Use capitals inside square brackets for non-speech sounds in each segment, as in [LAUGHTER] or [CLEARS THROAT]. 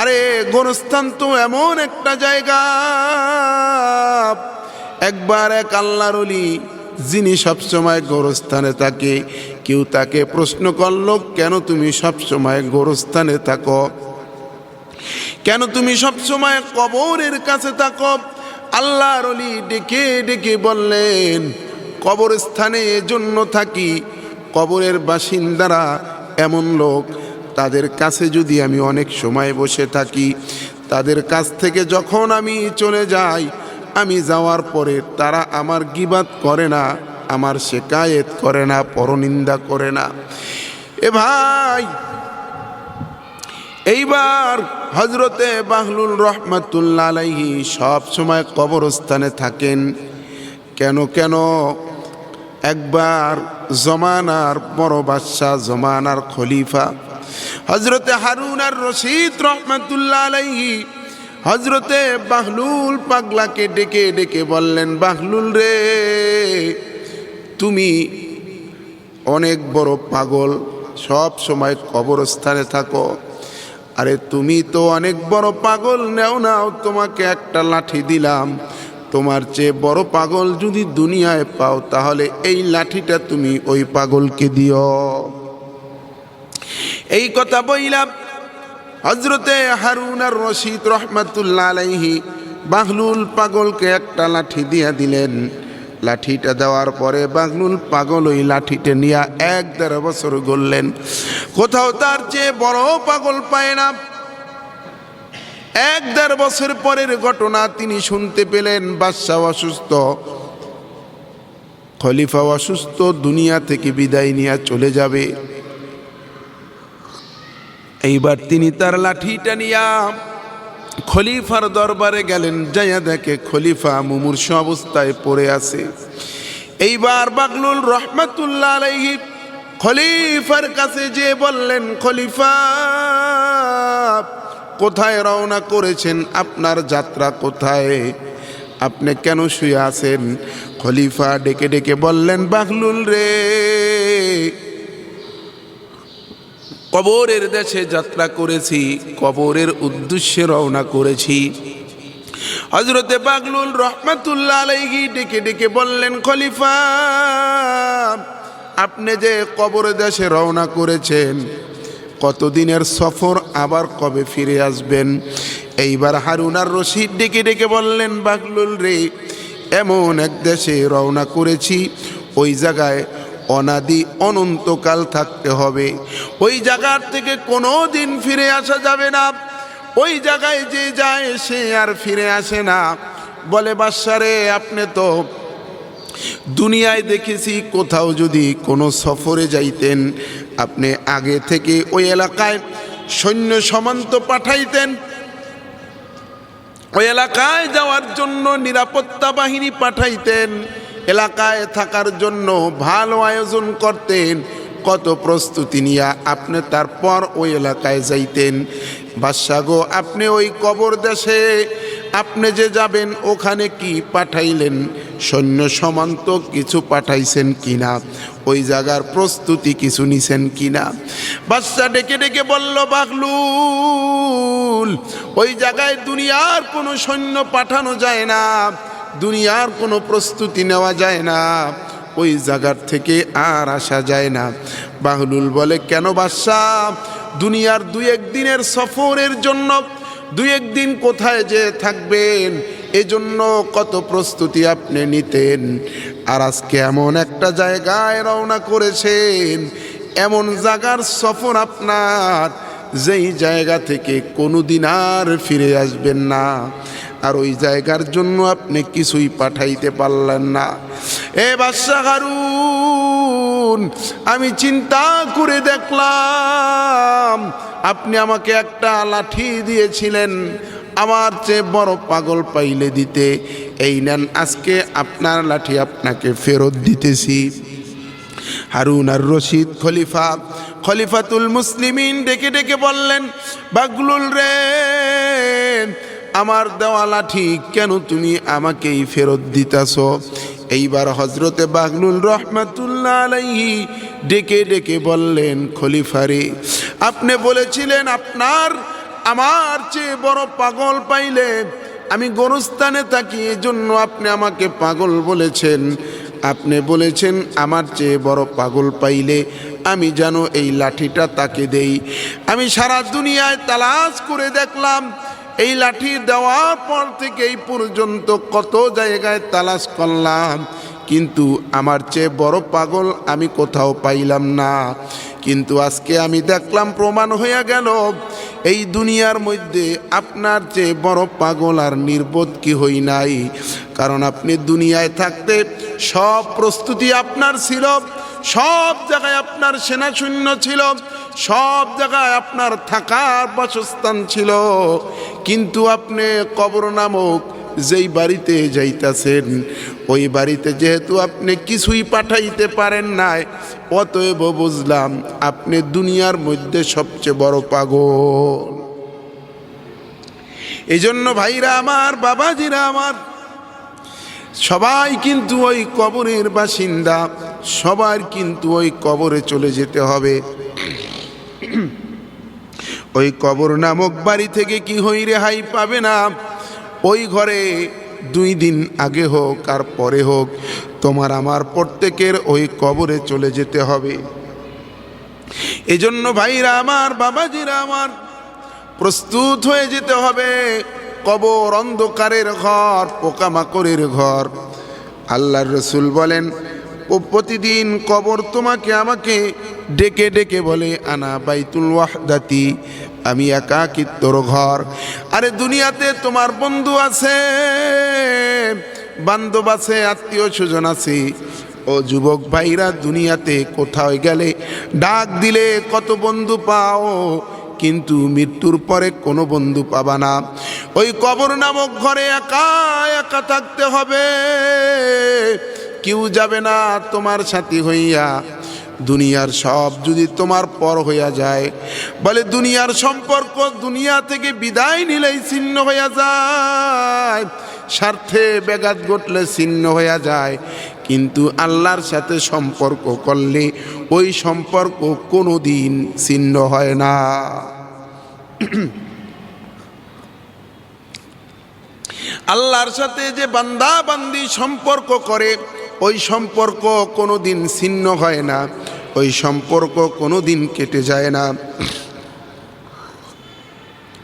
আরে গোরস্থান তো এমন একটা জায়গা। একবার এক আল্লাহর অলি যিনি সবসময় গোরস্থানে থাকে, কেউ তাকে প্রশ্ন করল, কেন তুমি সবসময় গোরস্থানে থাকো? কেন তুমি সবসময় কবরের কাছে থাকো? আল্লাহর অলি ডেকে ডেকে বললেন, কবরস্থানে এজন্য থাকি, কবরের বাসিন্দারা এমন লোক তাদের কাছে যদি আমি অনেক সময় বসে থাকি, তাদের কাছ থেকে যখন আমি চলে যাই, আমি যাওয়ার পরে তারা আমার গিবাদ করে না, আমার শেকায়েত করে না, পরনিন্দা করে না। এ ভাই, এইবার হজরতে বাহলুল রহমতুল্লা আলাইহি সব সময় কবরস্থানে থাকেন। কেন কেন? একবার জমানার বড় বাদশাহ, জমানার খলিফা হজরতে হারুন আর রশিদ রহমতুল্লাহ আলাইহি হজরতে বাহলুল পাগলাকে ডেকে ডেকে বললেন, বাহলুল রে, তুমি অনেক বড় পাগল, সব সময় কবরস্থানে থাকো। আরে তুমি তো অনেক বড় পাগল, নেও নাও তোমাকে একটা লাঠি দিলাম। তোমার চেয়ে বড় পাগল যদি দুনিয়ায় পাও, তাহলে এই লাঠিটা তুমি ওই পাগলকে দিও। এই কথা বইলাম। হজরতে হারুন আর রশিদ রহমাতুল্লাহ আলাইহি বাহলুল পাগলকে একটা লাঠি দিয়া দিলেন। লাঠিটা দেওয়ার পরে বাগলুল পাগল ওই লাঠিটা নিয়ে এক দেড় বছর গড়লেন। কোথাও তার চেয়ে বড় পাগল পায় না। এক দেড় বছর পরের ঘটনা তিনি শুনতে পেলেন, বাদশাহ অসুস্থ। খলিফা অসুস্থ, দুনিয়া থেকে বিদায় নিয়ে চলে যাবে। এইবার তিনি তার লাঠিটা নিয়া খলিফার দরবারে গেলেন, যাইয়া দেখে খলিফা মুমূর্ষ অবস্থায় পড়ে আছে। এইবার বাগলুল রহমাতুল্লাহ আলাইহি খলিফার কাছে যে বললেন, খলিফা, কোথায় রওনা করেছেন? আপনার যাত্রা কোথায়? আপনি কেন শুয়ে আছেন? খলিফা ডেকে ডেকে বললেন, বাগলুল রে কবরের দেশে যাত্রা করেছি, কবরের উদ্দেশ্যে রওনা করেছি। হজরতে বাগলুল রহমাতুল্লাহ আলাইহি ডেকে ডেকে বললেন, খলিফা, আপনি যে কবর দেশে রওনা করেছেন, কতদিনের সফর, আবার কবে ফিরে আসবেন? এইবার হারুনার রশিদ ডেকে ডেকে বললেন, বাগলুল রে, এমন এক দেশে রওনা করেছি, ওই জায়গায় অনাদি অনন্তকাল থাকতে হবে। ওই জায়গার থেকে কোনো দিন ফিরে আসা যাবে না। ওই জায়গায় যে যায় সে আর ফিরে আসে না। বলে বাসারে আপনি তো দুনিয়ায় দেখেছি, কোথাও যদি কোনো সফরে যাইতেন, আপনি আগে থেকে ওই এলাকায় সৈন্য সমান্ত পাঠাইতেন। ওই এলাকায় যাওয়ার জন্য নিরাপত্তা বাহিনী পাঠাইতেন। এলাকায় থাকার জন্য ভালো আয়োজন করতেন। কত প্রস্তুতি নিয়ে আপনি তারপর ওই এলাকায় যাইতেন। বাদশাগো আপনি ওই কবর দেশে, আপনি যে যাবেন, ওখানে কি পাঠাইলেন? সৈন্য সমান্ত কিছু পাঠাইছেন কিনা? ওই জায়গার প্রস্তুতি কিছু নিছেন কিনা? বাদশা ডেকে ডেকে বলল, বাগলুল, ওই জায়গায় দুনিয়ার কোনো সৈন্য পাঠানো যায় না। দুনিয়ার কোনো প্রস্তুতি নেওয়া যায় না। ওই জায়গার থেকে আর আসা যায় না। বাহলুল বলে, কেন বাদশাহ? দুনিয়ার দুই একদিনের সফরের জন্য দুই একদিন কোথায় যে থাকবেন? এজন্য কত প্রস্তুতি আপনি নিতেন। আর আজকে এমন একটা জায়গায় রওনা করেছেন। এমন জায়গার সফর আপনার, যেই জায়গা থেকে কোনো দিন আর ফিরে আসবেন না। আর ওই জায়গার জন্য আপনি কিছুই পাঠাইতে পারলেন না। এ বাদশাহ আমি চিন্তা করে দেখলাম, আপনি আমাকে একটা লাঠি দিয়েছিলেন। আমার চেয়ে বড় পাগল পাইলে দিতে। এই নেন, আজকে আপনার লাঠি আপনাকে ফেরত দিতেছি। হারুন আর রশিদ খলিফা, খলিফাতুল মুসলিমিন ডেকে ডেকে বললেন, বাগলুল রে আমার দেওয়া লাঠি কেন তুমি আমাকেই ফেরত দিতাছ? এইবার হজরতে বাগলুল রহমাতুল্লাহ আলাইহি ডেকে ডেকে বললেন খলিফারে আপনি বলেছিলেন আপনার, আমার চেয়ে বড় পাগল পাইলে আমি গোরস্থানে থাকি, এজন্য আপনি আমাকে পাগল বলেছেন। আপনি বলেছেন, আমার চেয়ে বড় পাগল পাইলে আমি যেন এই লাঠিটা তাকে দেই। আমি সারা দুনিয়ায় তালাশ করে দেখলাম এই লাঠি দেওয়ার পর থেকে এই পর্যন্ত কত জায়গায় তালাশ করলাম। কিন্তু আমার চেয়ে বড় পাগল আমি কোথাও পাইলাম না। কিন্তু আজকে আমি দেখলাম প্রমাণ হয়ে গেল, এই দুনিয়ার মধ্যে আপনার চেয়ে বড় পাগল আর নির্বোধ কি হই নাই। কারণ আপনি দুনিয়ায় থাকতে সব প্রস্তুতি আপনার ছিল। সব জায়গায় আপনার সেনা সৈন্য ছিল, সব জায়গায় আপনার থাকার বাসস্থান ছিল। কিন্তু আপনি কবর নামক যেই বাড়িতে যাইতাছেন, ওই বাড়িতে যেহেতু আপনি কিছুই পাঠাইতে পারেন নাই, অতএব বুঝলাম আপনি দুনিয়ার মধ্যে সবচেয়ে বড় পাগল। এই জন্য ভাইরা আমার, বাবাজিরা আমার, সবাই কিন্তু ওই কবরের বাসিন্দা। সবার কিন্তু ওই কবরে চলে যেতে হবে। ওই কবর নামক বাড়ি থেকে কি হই রেহাই পাবে না? ওই ঘরে দুই দিন আগে হোক আর পরে হোক, তোমার আমার প্রত্যেকের ওই কবরে চলে যেতে হবে। এজন্য ভাইরা আমার, বাবাজিরা আমার, প্রস্তুত হয়ে যেতে হবে। কবর অন্ধকারের ঘর, পোকামাকড়ের ঘর। আল্লাহর রসুল বলেন ও প্রতিদিন কবর তোমাকে আমাকে ডেকে ডেকে বলে, আনা বাইতুল ওয়াহদাতি, আমি একাকিত্বর ঘর? আরে দুনিয়াতে তোমার বন্ধু আছে, বান্ধব আছে, আত্মীয় স্বজন আছে। ও যুবক ভাইরা দুনিয়াতে কোথাও গেলে? ডাক দিলে কত বন্ধু পাও, কিন্তু মৃত্যুর পরে কোনো বন্ধু পাবা না। ওই কবর নামক ঘরে একা একা থাকতে হবে। কেউ যাবে না তোমার সাথী হইয়া। দুনিয়ার সব যদি তোমার পর হইয়া যায়, বলে দুনিয়ার সম্পর্ক দুনিয়া থেকে বিদায় নিলেই ছিন্ন হইয়া যায়। স্বার্থে ব্যাঘাত ঘটলে ছিন্ন হইয়া যায়। কিন্তু আল্লাহর সাথে সম্পর্ক করলে ওই সম্পর্ক কোনো দিন ছিন্ন হয় না। আল্লাহর সাথে যে বান্দা বান্দি সম্পর্ক করে ওই সম্পর্ক কোনো দিন ছিন্ন হয় না, ওই সম্পর্ক কোনো দিন কেটে যায় না।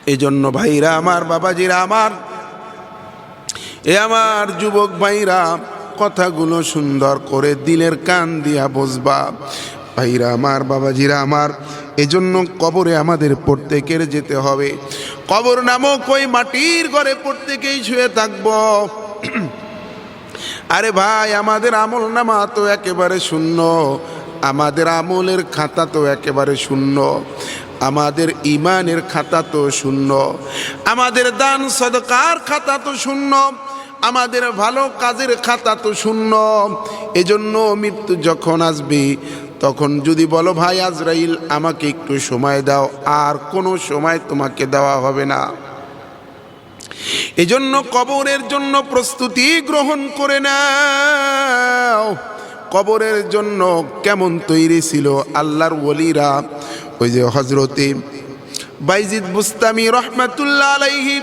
এই জন্য ভাইরা, আমার বাবাজিরা, আমার, এ আমার যুবক ভাইরা, কথাগুলো সুন্দর করে দিলের কান দিয়া বসবা। ভাইরা, আমার বাবাজিরা, আমার, এজন্য কবরে আমাদের প্রত্যেকের যেতে হবে। কবর নামক ওই মাটির ঘরে প্রত্যেকেই শুয়ে থাকব। আরে ভাই, আমাদের আমল নামা তো একেবারে শূন্য। আমাদের আমলের খাতা তো একেবারে শূন্য। আমাদের ইমানের খাতা তো শূন্য। আমাদের দান সদকার খাতা তো শূন্য। আমাদের ভালো কাজের খাতা তো শূন্য। এজন্য মৃত্যু যখন আসবে, তখন যদি বলো, ভাই আজরাইল, আমাকে একটু সময় দাও। আর কোনো সময় তোমাকে দেওয়া হবে না। এজন্য কবরের জন্য প্রস্তুতি গ্রহণ করে নাও। কবরের জন্য কেমন তৈরি ছিল আল্লাহর ওলিরা? ওই যে হজরতে বাইজিদ বুস্তামি রহমাতুল্লাহ আলাইহি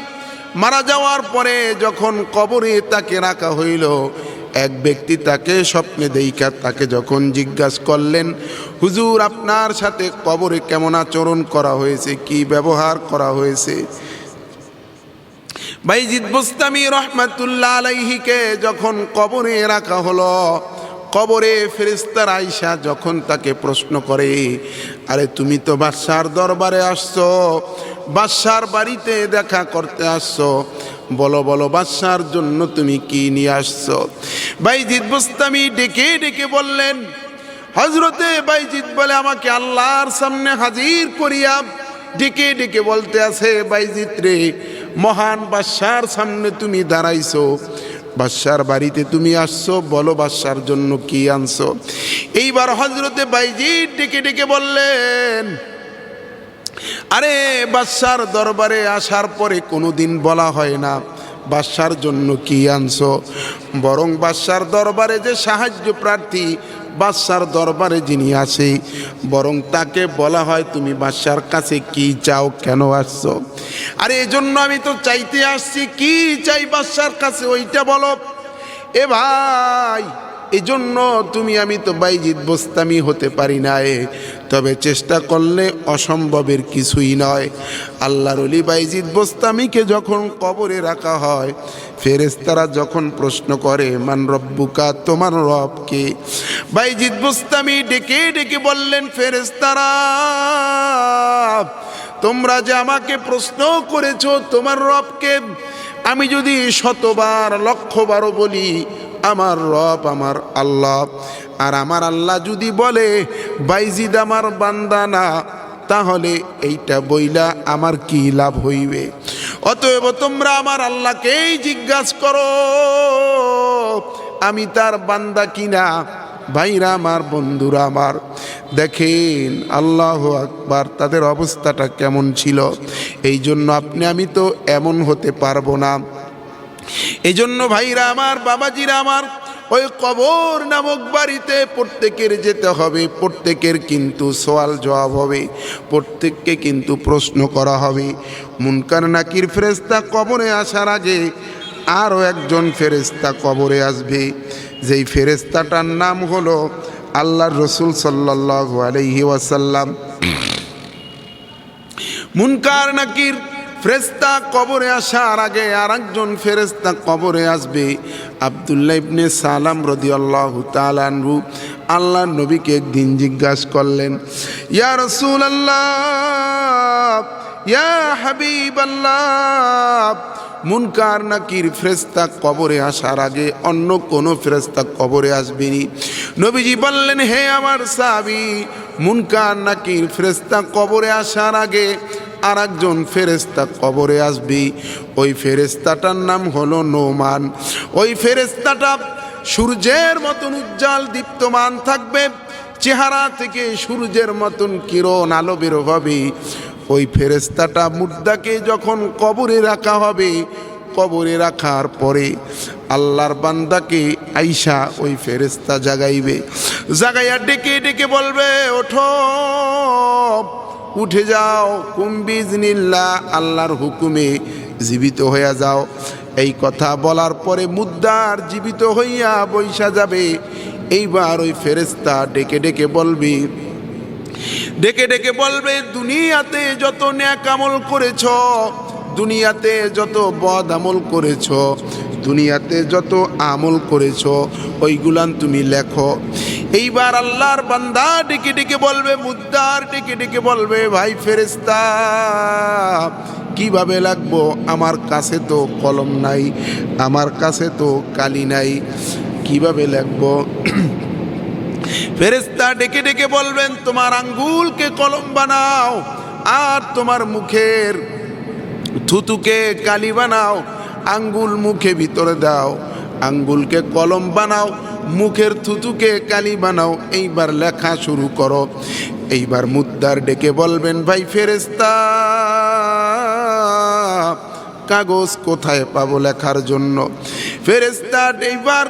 মারা যাওয়ার পরে যখন কবরে তাকে রাখা হইল, এক ব্যক্তি তাকে স্বপ্নে দেইকা তাকে যখন জিজ্ঞাসা করলেন, হুজুর, আপনার সাথে কবরে কেমন আচরণ করা হয়েছে? কি ব্যবহার করা হয়েছে? বাইজিদ বুস্তামি রহমাতুল্লাহ আলাইহিকে যখন কবরে রাখা হলো, কবরে ফেরিস্তার আইসা যখন তাকে প্রশ্ন করে, আরে তুমি তো বাদশার দরবারে আসছো, বাদশার বাড়িতে দেখা করতে আসছো, বলো বলো বাদশার জন্য তুমি কি নিয়ে আসছো? বাইজিদ বুস্তামি ডেকে ডেকে বললেন হজরতে বাইজিদ বলে আমাকে আল্লাহর সামনে হাজির করিয়া ডেকে ডেকে বলতে আছে বাইজিৎ রে মহান বাদশার সামনে তুমি দাঁড়াইছো। বাদশার বাড়িতে তুমি আসছো, বলো বাদশার জন্য কি আনছো। এইবার হজরতে বাইজিৎ ডেকে ডেকে বললেন, আরে বাদশার দরবারে আসার পরে কোনো দিন বলা হয় না বাদশার জন্য কি আনছো। বরং বাদশার দরবারে যে সাহায্য প্রার্থী বাদশার দরবারে যিনি আসে, বরং তাকে বলা হয়, তুমি বাদশার কাছে কি চাও? কেন আসছো? আর এই জন্য আমি তো চাইতে আসছি, কি চাই বাদশার কাছে? ওইটা বলো। এ ভাই, এজন্য তুমি আমি তো বাইজিৎ বোস্তামি হতে পারি না এ তবে চেষ্টা করলে অসম্ভবের কিছুই নয়। আল্লাহর অলি বাইজিৎ বস্তামিকে যখন কবরে রাখা হয় ফেরেস্তারা যখন প্রশ্ন করে, মান রব্বুকা, তোমার রবকে বাইজিদ বস্তামি ডেকে ডেকে বললেন ফেরেস্তারা তোমরা যে আমাকে প্রশ্ন করেছ, তোমার রবকে আমি যদি শতবার লক্ষবারও বলি, আমার রব আমার আল্লাহ। আর আমার আল্লাহ যদি বলে বাইজিদ আমার বান্দা না, তাহলে এইটা বইলা আমার কি লাভ হইবে? অতএব তোমরা আমার আল্লাহকেই জিজ্ঞাসা করো, আমি তার বান্দা কিনা? ভাইরা আমার, বন্ধুরা আমার, দেখেন আল্লাহ আকবার, তাদের অবস্থাটা কেমন ছিল? এই জন্য আপনি, আমি তো এমন হতে পারব না। এই জন্য ভাইরা আমার, বাবাজিরা আমার ওই কবর নামক বাড়িতে প্রত্যেকের যেতে হবে, প্রত্যেকের কিন্তু সওয়াল জবাব হবে, প্রত্যেককে কিন্তু প্রশ্ন করা হবে। মুনকার নাকির ফেরেস্তা কবরে আসার আগে আরও একজন ফেরেস্তা কবরে আসবে। যেই ফেরেস্তাটার নাম হলো আল্লাহর রসুল সাল্লাহ আলহি ওয়াসাল্লাম। মুনকার নাকির ফেরেস্তা কবরে আসার আগে আর একজন ফেরেস্তা কবরে আসবে। আবদুল্লাহ ইবনে সালাম রদি আল্লাহ তালানহু আল্লাহ নবীকে একদিন জিজ্ঞাসা করলেন, ইয়া রসুল আল্লাহ ইয়া হাবিব আল্লাহ মুনকার নাকির ফ্রেস্তা কবরে আসার আগে অন্য কোনো ফেরেস্তা কবরে আসবেনি? নবীজি বললেন, হে আমার সাবি মুনকার নাকির ফেরেস্তা কবরে আসার আগে আর একজন ফেরেস্তা কবরে আসবি। ওই ফেরেস্তাটার নাম হলো নোমান। ওই ফেরেস্তাটা সূর্যের মতন উজ্জ্বল, দীপ্তমান থাকবে। চেহারা থেকে সূর্যের মতন কিরণ আলো বের হবে ওই ফেরেস্তাটা মুদ্দাকে যখন কবরে রাখা হবে, কবরে রাখার পরে আল্লাহর বান্দাকে আইসা ওই ফেরেস্তা জাগাইবে। জাগাইয়া ডেকে ডেকে বলবে, ওঠো। উঠে যাও কুম্বিজ নিল্লা আল্লাহর হুকুমে জীবিত হইয়া যাও। এই কথা বলার পরে মুদ্দার জীবিত হইয়া বৈশা যাবে। এইবার ওই ফেরেস্তা ডেকে ডেকে বলবি, ডেকে ডেকে বলবে, দুনিয়াতে যত ন্যাক আমল করেছ, দুনিয়াতে যত বদ আমল করেছ, দুনিয়াতে যত আমল করেছ, ওইগুলান তুমি লেখো। এইবার আল্লাহর বান্দা ডেকে ডেকে বলবে মুদ্দার ডেকে ডেকে বলবে, ভাই ফেরেস্তা কীভাবে লাগবো? আমার কাছে তো কলম নাই, আমার কাছে তো কালি নাই, কীভাবে লাগবো? [CLEARS THROAT] ফেরেস্তা ডেকে ডেকে বলবেন, তোমার আঙ্গুলকে কলম বানাও আর তোমার মুখের থুতুকে কালি বানাও, আঙ্গুল মুখে ভিতরে দাও, আঙ্গুলকে কলম বানাও। মুখের থুতুকে কালি বানাও, এইবার লেখা শুরু করো। এইবার মুদ্দার ডেকে বলবেন, ভাই ফেরেস্তা কাগজ কোথায় পাবো লেখার জন্য? ফেরেস্তা এইবার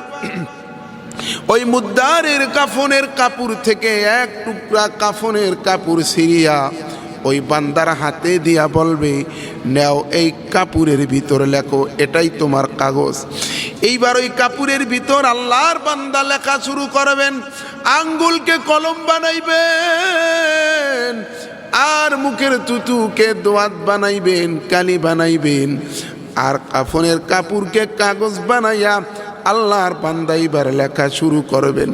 ওই মুদ্দারের কাফনের কাপড় থেকে এক টুকরা কাফনের কাপড় সিরিয়া ওই বান্দার হাতে দিয়া বলবে, নেও এই কাপুরের ভিতর লেখো, এটাই তোমার কাগজ। এইবার ওই কাপুরের ভিতর আল্লাহর বান্দা লেখা শুরু করবেন, আঙ্গুলকে কলম বানাইবেন, আর মুখের তুতুকে দোয়াত বানাইবেন, কালি বানাইবেন, আর কাফনের কাপুরকে কাগজ বানাইয়া আল্লাহর বান্দাইবার লেখা শুরু করবেন।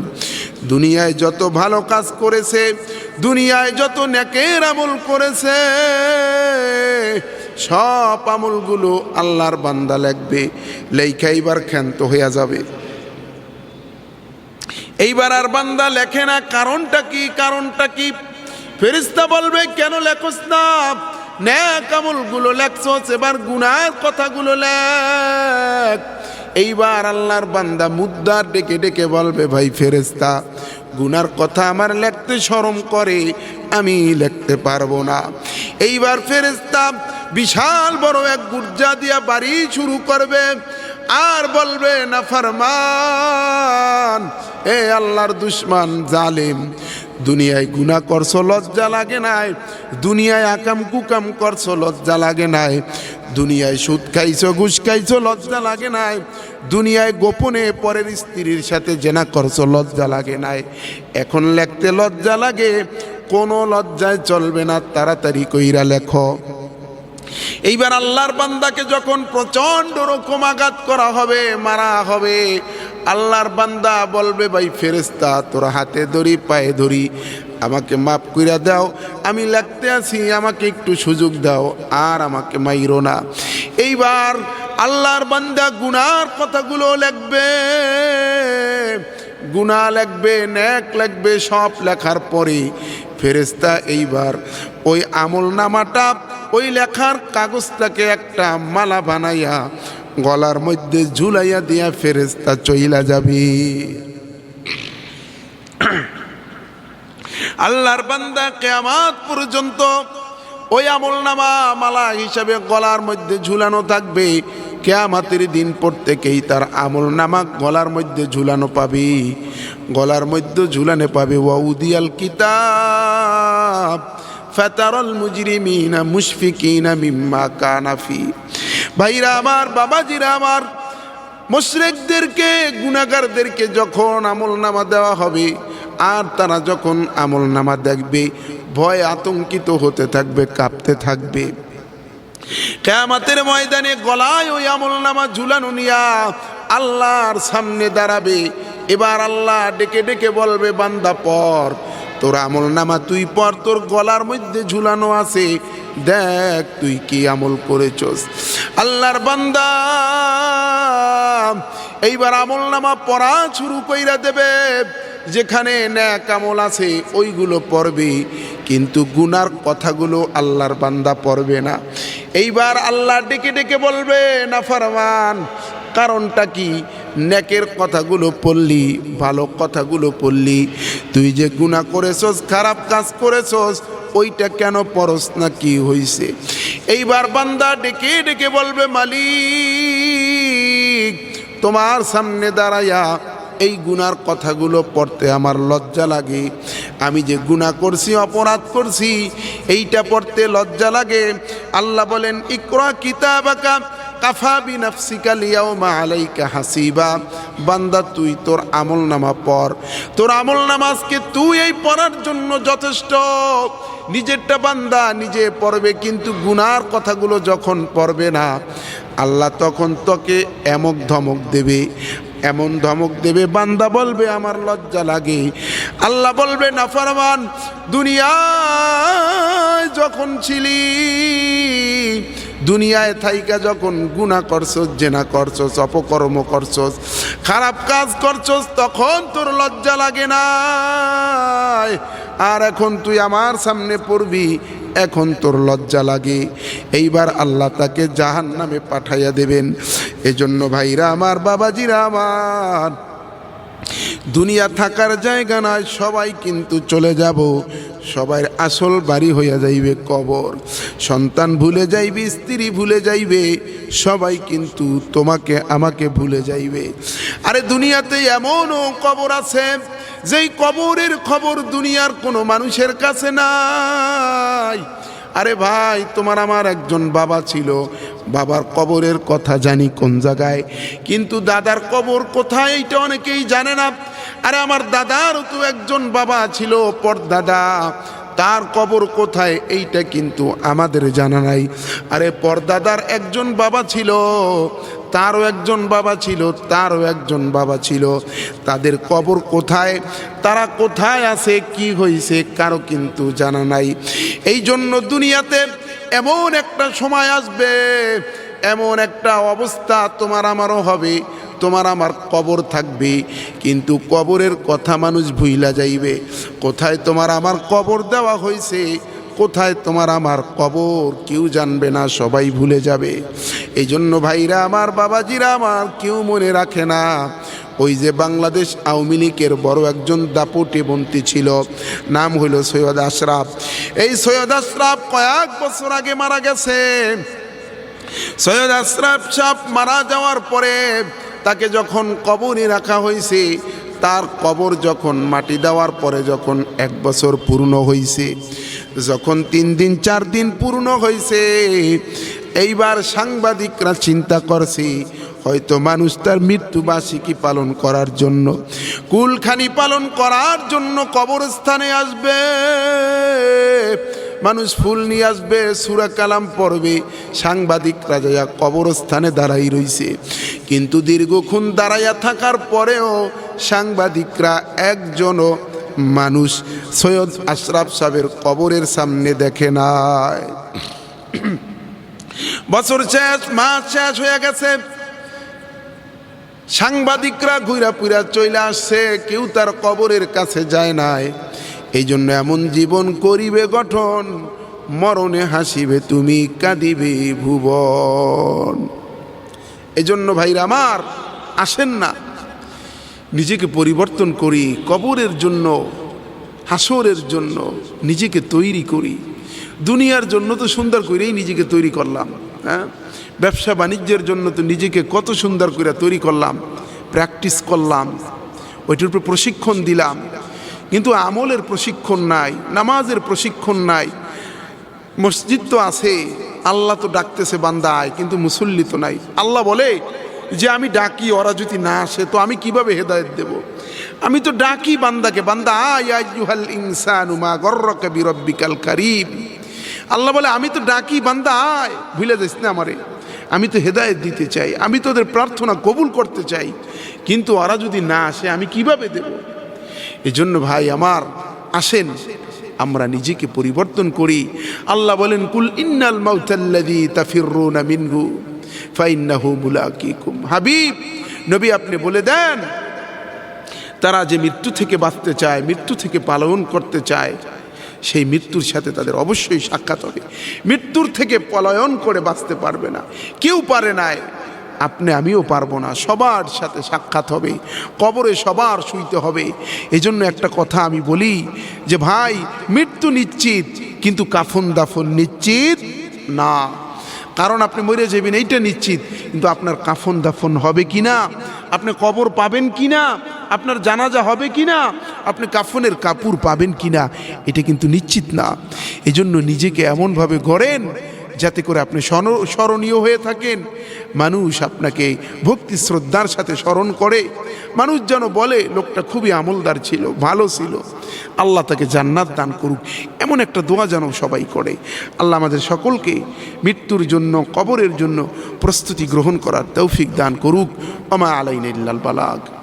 দুনিয়ায় যত ভালো কাজ করেছে, দুনিয়ায় যত নেকের আমল করেছে, সব আমলগুলো আল্লাহর বান্দা লেখবে। লেখা এইবার ক্ষান্ত হইয়া যাবে। এইবার আর বান্দা লেখে না, কারণটা কি কারণটা কি? ফেরিস্তা বলবে, কেন লেখস না? ন্যাক আমলগুলো লেখছস, এবার গুনার কথাগুলো লেখ। এইবার আল্লাহর বান্দা মুদ্দার ডেকে ডেকে বলবে, ভাই ফেরেস্তা গুনার কথা আমার লেখতে শরম করে, আমি লিখতে পারব না। এইবার ফেরেস্তা বিশাল বড় এক গুর্জা দিয়া বাড়ি শুরু করবে আর বলবে, না ফরমান, এ আল্লাহর দুশ্মন জালিম দুনিয়ায় গুণা করছ, লজ্জা লাগে নাই। দুনিয়ায় আকাম কুকাম করছ, লজ্জা লাগে নাই। দুনিয়ায় সুদ খাইছো, ঘুষ খাইছো, লজ্জা লাগে নাই। দুনিয়ায় গোপনে পরের স্ত্রীর সাথে জেনা করছ, লজ্জা লাগে নাই। এখন লেখতে লজ্জা লাগে, কোনো লজ্জায় চলবে না, তাড়াতাড়ি কইরা লেখো। এইবার আল্লাহর বান্দাকে যখন প্রচণ্ড রকম আঘাত করা হবে, মারা হবে আল্লাহর বান্দা বলবে, ভাই ফেরেস্তা তোর হাতে ধরি, পায়ে ধরি, আমাকে মাফ কইরা দাও। আমি লাগতে আছি, আমাকে একটু সুযোগ দাও, আর আমাকে মাইরো না। এইবার আল্লাহর বান্দা গুনার কথাগুলো লাগবে গুণা লাগবে ন্যাক লাগবে সব লেখার পরে ফেরেস্তা এইবার ওই আমল নামাটা ওই লেখার কাগজটাকে একটা মালা বানাইয়া গলার মধ্যে ঝুলাইয়া দিয়া ফেরেস্তা চইলা যাবে। আল্লাহর বান্দা কেয়ামাত পর্যন্ত ওই আমল নামা মালা হিসাবে গলার মধ্যে ঝুলানো থাকবে। কেয়ামাতের দিন প্রত্যেকেই তার আমল নামা গলার মধ্যে ঝুলানো পাবি। গলার মধ্যে ঝুলানো পাবে ওয়াউদিয়াল কিতাব। ফাতারল মুজরিমিনা মুশফিকিনা মিম্মা কানাফি ভাইরা আমার, বাবাজিরা আমার, মুশরিকদেরকে, গুনাহগারদেরকে যখন আমল নামা দেওয়া হবে, আর তারা যখন আমল নামা দেখবে, ভয় আতঙ্কিত হতে থাকবে, কাঁপতে থাকবে। কেয়ামাতের ময়দানে গলায় ওই আমল নামা ঝুলানো নিয়া আল্লাহর সামনে দাঁড়াবে। এবার আল্লাহ ডেকে ডেকে বলবে, বান্দা পর, তোর আমল নামা তুই পর, তোর গলার মধ্যে ঝুলানো আছে দেখ তুই কি আমল করেছস। আল্লাহর বান্দা, এইবার আমল নামা পড়া শুরু কইরা দেবে। যেখানে ন্যাক আমল আছে, ওইগুলো পড়বে। কিন্তু গুনার কথাগুলো আল্লাহর বান্দা পড়বে না। এইবার আল্লাহ ডেকে ডেকে বলবে, না ফরমান, কারণটা কি? নেকের কথাগুলো পড়লি, ভালো কথাগুলো পড়লি। তুই যে গুণা করেছস, খারাপ কাজ করেছস ওইটা কেন পরস না কি হইছে? এইবার বান্দা ডেকে ডেকে বলবে, মালিক, তোমার সামনে দাঁড়াইয়া এই গুনার কথাগুলো পড়তে আমার লজ্জা লাগে। আমি যে গুণা করছি, অপরাধ করছি, এইটা পড়তে লজ্জা লাগে। আল্লাহ বলেন, ইকরা কিতাবাকা কাফা বিনাফসিকা লিয়াউমা আলাইকা হাসিবা। বান্দা, তুই তোর আমল নামা পড় তোর আমল নামাজকে তুই এই পড়ার জন্য যথেষ্ট। নিজেরটা বান্দা নিজে পড়বে, কিন্তু গুনার কথাগুলো যখন পড়বে না, আল্লাহ তখন তোকে এমক ধমক দেবে। এমন ধমক দেবে, বান্দা বলবে, আমার লজ্জা লাগে। আল্লাহ বলবে, না ফরমান, দুনিয়ায় যখন ছিলি দুনিয়ায় থাইকা যখন গুণা করছস, জেনা করছস, অপকর্ম করছস, খারাপ কাজ করছস, তখন তোর লজ্জা লাগে না। আর এখন তুই আমার সামনে পড়বি, এখন তোর লজ্জা লাগে। এইবার আল্লাহ তাকে জাহান নামে পাঠাইয়া দেবেন। এজন্য ভাইরা আমার, বাবাজিরা আমার, দুনিয়া থাকার জায়গা নয় সবাই কিন্তু চলে যাব। সবার আসল বাড়ি হইয়া যাইবে কবর। সন্তান ভুলে যাইবে, স্ত্রী ভুলে যাইবে, সবাই কিন্তু তোমাকে, আমাকে ভুলে যাইবে। আরে দুনিয়াতে এমনও কবর আছে, যেই কবরের খবর দুনিয়ার কোনো মানুষের কাছে নাই। আরে ভাই, তোমার আমার একজন বাবা ছিল। বাবার কবরের কথা জানি কোন জায়গায়। কিন্তু দাদার কবর কোথায় এইটা অনেকেই জানে না। আরে আমার দাদারও তো একজন বাবা ছিল পরদাদা তার কবর কোথায় এইটা কিন্তু আমাদের জানা নাই। আরে পর্দাদার একজন বাবা ছিল তারও একজন বাবা ছিল, তারও একজন বাবা ছিল। তাদের কবর কোথায়? তারা কোথায় আছে? কি হয়েছে কারও কিন্তু জানা নাই। এই জন্য দুনিয়াতে এমন একটা সময় আসবে, এমন একটা অবস্থা তোমার আমারও হবে, তোমার আমার কবর থাকবে। কিন্তু কবরের কথা মানুষ ভুইলা যাইবে। কোথায় তোমার আমার কবর দেওয়া হয়েছে কোথায় তোমার আমার কবর? কেউ জানবে না, সবাই ভুলে যাবে। এই জন্য ভাইরা, আমার বাবাজিরা আমার কেউ মনে রাখে না। ওই যে বাংলাদেশ আওয়ামী লীগের বড় একজন দাপটে বন্তি ছিল, নাম হইল সৈয়দ আশরাফ। এই সৈয়দ আশরাফ কয়েক বছর আগে মারা গেছে। সৈয়দ আশরাফ সাহ মারা যাওয়ার পরে তাকে যখন কবরে রাখা হয়েছে, তার কবর যখন মাটি দেওয়ার পরে যখন এক বছর পূর্ণ হয়েছে যখন তিন দিন, চার দিন পূর্ণ হয়েছে এইবার সাংবাদিকরা চিন্তা করছে, হয়তো মানুষ তার মৃত্যুবার্ষিকী পালন করার জন্য, কুলখানি পালন করার জন্য কবরস্থানে আসবে। মানুষ ফুল নিয়ে আসবে, সুরা কালাম পড়বে, সাংবাদিকরা যাইয়া কবরস্থানে দাঁড়াই রইছে। কিন্তু দীর্ঘক্ষণ দাঁড়াইয়া থাকার পরেও সাংবাদিকরা একজনও মানুষ সৈয়দ আশরাফ সাহেবের কবরের সামনে দেখে নাই। [CLEARS THROAT] বছর শেষ, মাস শেষ হয়ে গেছে। সাংবাদিকরা ঘুরা পুরা চলে আসছে, কেউ তার কবরের কাছে যায় নাই। এই জন্য এমন জীবন করিবে গঠন, মরণে হাসিবে তুমি, কাঁদিবে ভুবন। এই জন্য ভাইরা আমার, আসেন না। নিজেকে পরিবর্তন করি, কবরের জন্য, হাসরের জন্য নিজেকে তৈরি করি। দুনিয়ার জন্য তো সুন্দর করেই নিজেকে তৈরি করলাম হ্যাঁ? ব্যবসা বাণিজ্যের জন্য তো নিজেকে কত সুন্দর করে তৈরি করলাম প্র্যাকটিস করলাম, ওইটার উপর প্রশিক্ষণ দিলাম। কিন্তু আমলের প্রশিক্ষণ নাই, নামাজের প্রশিক্ষণ নাই। মসজিদ তো আছে, আল্লাহ তো ডাকতেছে বান্দা আয় কিন্তু মুসল্লি তো নাই। আল্লাহ বলে যে আমি ডাকি, ওরা যদি না আসে, তো আমি কীভাবে হেদায়ত দেব? আমি তো ডাকি বান্দাকে, বান্দা, আয় আইয়ুহাল ইনসানু মা গর্রকা বিরব্বিকাল কারীম। আল্লাহ বলে, আমি তো ডাকি, বান্দা, আয়, ভুলে যাইস না আমারে। আমি তো হেদায়েত দিতে চাই, আমি তোদের প্রার্থনা কবুল করতে চাই, কিন্তু ওরা যদি না আসে, আমি কীভাবে দেব? এই জন্য ভাই আমার, আসেন, আমরা নিজেকে পরিবর্তন করি। আল্লাহ বলেন, কুল ইন্নাল মাউতাল্লাযী তাফিররুনা মিনহু। ফাইন্নাহু হাবিব, নবী আপনি বলে দেন, তারা যে মৃত্যু থেকে বাঁচতে চায়, মৃত্যু থেকে পালন করতে চায়, সেই মৃত্যুর সাথে তাদের অবশ্যই সাক্ষাৎ হবে। মৃত্যুর থেকে পলায়ন করে বাঁচতে পারবে না। কেউ পারে নাই। আপনি, আমিও পারব না। সবার সাথে সাক্ষাৎ হবে। কবরে সবার শুইতে হবে। এজন্য একটা কথা আমি বলি যে, ভাই, মৃত্যু নিশ্চিত, কিন্তু কাফন দাফন নিশ্চিত না। কারণ আপনি মরে যাবেন, এইটা নিশ্চিত। কিন্তু আপনার কাফন দাফন হবে কি না আপনি কবর পাবেন কি না আপনার জানাজা হবে কি না আপনি কাফনের কাপড় পাবেন কি না এটা কিন্তু নিশ্চিত না। এজন্য নিজেকে এমনভাবে গড়েন যাতে করে আপনি স্মরণীয় হয়ে থাকেন। মানুষ আপনাকে ভক্তি, শ্রদ্ধার সাথে স্মরণ করে। মানুষ যেন বলে, লোকটা খুবই আমলদার ছিল, ভালো ছিল। আল্লাহ তাকে জান্নাত দান করুক, এমন একটা দোয়া যেন সবাই করে। আল্লাহ আমাদের সকলকে মৃত্যুর জন্য, কবরের জন্য প্রস্তুতি গ্রহণ করার তৌফিক দান করুক। অমা আলাইন বালাগ।